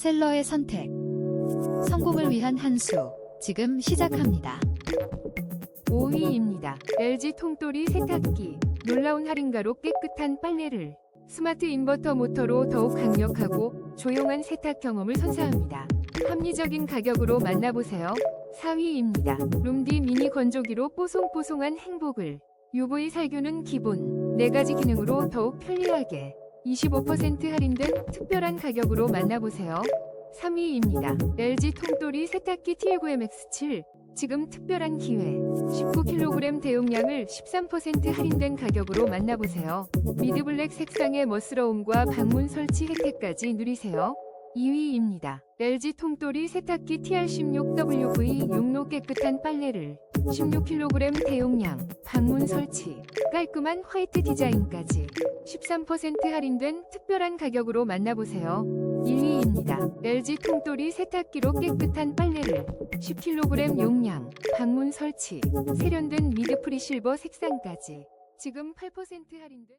셀러의 선택. 성공을 위한 한 수. 지금 시작합니다. 5위입니다. LG 통돌이 세탁기. 놀라운 할인가로 깨끗한 빨래를. 스마트 인버터 모터로 더욱 강력하고 조용한 세탁 경험을 선사합니다. 합리적인 가격으로 만나보세요. 4위입니다. 룸디 미니 건조기로 뽀송뽀송한 행복을. UV 살균은 기본. 4가지 기능으로 더욱 편리하게. 25% 할인된 특별한 가격으로 만나보세요. 3위입니다. LG 통돌이 세탁기 T19MX7. 지금 특별한 기회. 19kg 대용량을 13% 할인된 가격으로 만나보세요. 미드블랙 색상의 멋스러움과 방문 설치 혜택까지 누리세요. 2위입니다. LG 통돌이 세탁기 TR16WV 용로 깨끗한 빨래를 16kg 대용량, 방문 설치, 깔끔한 화이트 디자인까지 13% 할인된 특별한 가격으로 만나보세요. 1위입니다. LG 통돌이 세탁기로 깨끗한 빨래를 10kg 용량, 방문 설치, 세련된 미드 프리 실버 색상까지 지금 8% 할인된